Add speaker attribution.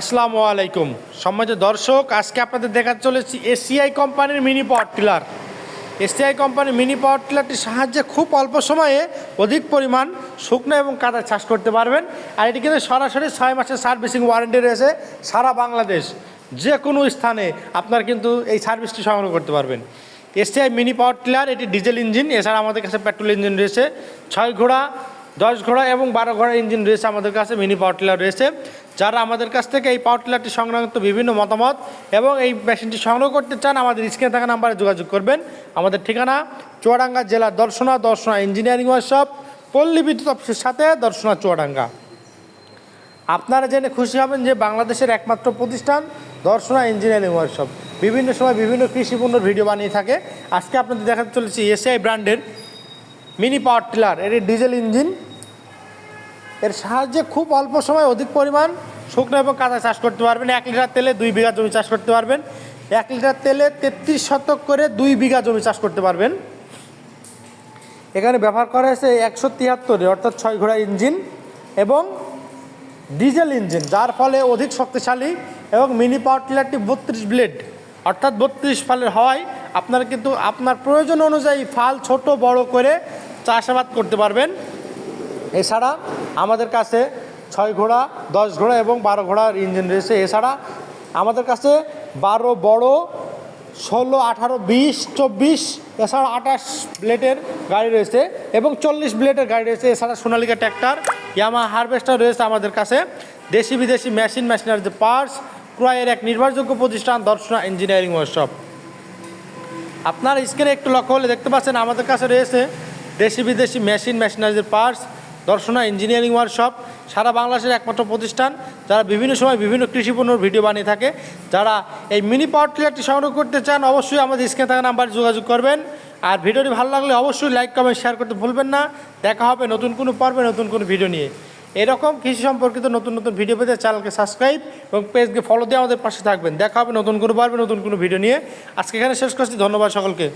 Speaker 1: আসসালামু আলাইকুম। সম্মানিত দর্শক, আজকে আপনাদের দেখা চলেছি এসিআই কোম্পানির মিনি পাওয়ার টিলার। এসিআই কোম্পানির মিনি পাওয়ার টিলারটির সাহায্যে খুব অল্প সময়ে অধিক পরিমাণ শুকনো এবং কাদা চাষ করতে পারবেন। আর এটি কিন্তু সরাসরি ছয় মাসের সার্ভিসিং ওয়ারেন্টি রয়েছে সারা বাংলাদেশ। যে কোনো স্থানে আপনার কিন্তু এই সার্ভিসটি সংগ্রহ করতে পারবেন। এসিআই মিনি পাওয়ার টিলার, এটি ডিজেল ইঞ্জিন, এছাড়া আমাদের কাছে পেট্রোল ইঞ্জিন রয়েছে। ছয় ঘোড়া দশ ঘোড়া এবং বারো ঘোড়া ইঞ্জিন রয়েছে আমাদের কাছে মিনি পাওয়ার টিলার রয়েছে যারা আমাদের কাছ থেকে এই পাওয়ার টিলারটি সংক্রান্ত বিভিন্ন মতামত এবং এই মেশিনটি সংগ্রহ করতে চান, আমাদের স্ক্রিনে থাকা নাম্বারে যোগাযোগ করবেন। আমাদের ঠিকানা চুয়াডাঙ্গা জেলার দর্শনা দর্শনা ইঞ্জিনিয়ারিং ওয়ার্কশপ পল্লী বিদ্যুৎ অফিসের সাথে দর্শনা চুয়াডাঙ্গা। আপনারা জেনে খুশি হবেন যে বাংলাদেশের একমাত্র প্রতিষ্ঠান দর্শনা ইঞ্জিনিয়ারিং ওয়ার্কশপ বিভিন্ন সময় বিভিন্ন কৃষিপণ্যের ভিডিও বানিয়ে থাকে। আজকে আপনাদের দেখাতে চলেছি এসআই ব্র্যান্ডের মিনি পাওয়ার টিলার এর ডিজেল ইঞ্জিন। এর সাহায্যে খুব অল্প সময় অধিক পরিমাণ শুকনো এবং কাঁচা চাষ করতে পারবেন। এক লিটার তেলে দুই বিঘা জমি চাষ করতে পারবেন। এক লিটার তেলে তেত্রিশ শতক করে দুই বিঘা জমি চাষ করতে পারবেন। এখানে ব্যবহার করা হয়েছে একশো তিয়াত্তরে অর্থাৎ ছয় ঘোড়া ইঞ্জিন এবং ডিজেল ইঞ্জিন, যার ফলে অধিক শক্তিশালী এবং মিনি পাওয়ার টিলারটি বত্রিশ ব্লেড, অর্থাৎ বত্রিশ ফালের হওয়ায় আপনারা কিন্তু আপনার প্রয়োজন অনুযায়ী ফাল ছোট, বড় করে চাষাবাদ করতে পারবেন। এছাড়া আমাদের কাছে ছয় ঘোড়া, দশ ঘোড়া এবং বারো ঘোড়ার ইঞ্জিন রয়েছে। এছাড়া আমাদের কাছে বারো, বড়, ষোলো, আঠারো, বিশ, চব্বিশ, এছাড়া আঠাশ ব্লেডের গাড়ি রয়েছে এবং চল্লিশ ব্লেডের গাড়ি রয়েছে। এছাড়া সোনালিকা ট্র্যাক্টর ইয়ামা হারভেস্টার রয়েছে আমাদের কাছে। দেশি বিদেশি মেশিন মেশিনারি পার্টস ক্রয়ের এক নির্ভরযোগ্য প্রতিষ্ঠান, দর্শনা ইঞ্জিনিয়ারিং ওয়ার্কশপ আপনার স্ক্রিনে একটু লক্ষ্য হলে দেখতে পাচ্ছেন, আমাদের কাছে রয়েছে দেশি বিদেশি মেশিন মেশিনারিজের পার্টস, দর্শনা ইঞ্জিনিয়ারিং ওয়ার্কশপ সারা বাংলাদেশের একমাত্র প্রতিষ্ঠান, যারা বিভিন্ন সময় বিভিন্ন কৃষি পণ্যের ভিডিও বানিয়ে থাকে। যারা এই মিনি পাওয়ার টিলারটি সংগ্রহ করতে চান, অবশ্যই আমাদের স্ক্রিনে থাকা নাম্বারে যোগাযোগ করবেন। আর ভিডিওটি ভালো লাগলে অবশ্যই লাইক কমেন্ট শেয়ার করতে ভুলবেন না। দেখা হবে নতুন কোনো পর্বে, নতুন কোনো ভিডিও নিয়ে। এরকম কৃষি সম্পর্কিত নতুন নতুন ভিডিও পেতে চ্যানেলকে সাবস্ক্রাইব এবং পেজকে ফলো দিয়ে আমাদের পাশে থাকবেন। দেখা হবে নতুন কোনো পারবে নতুন কোনো ভিডিও নিয়ে। আজকে এখানে শেষ করছি। ধন্যবাদ সকলকে।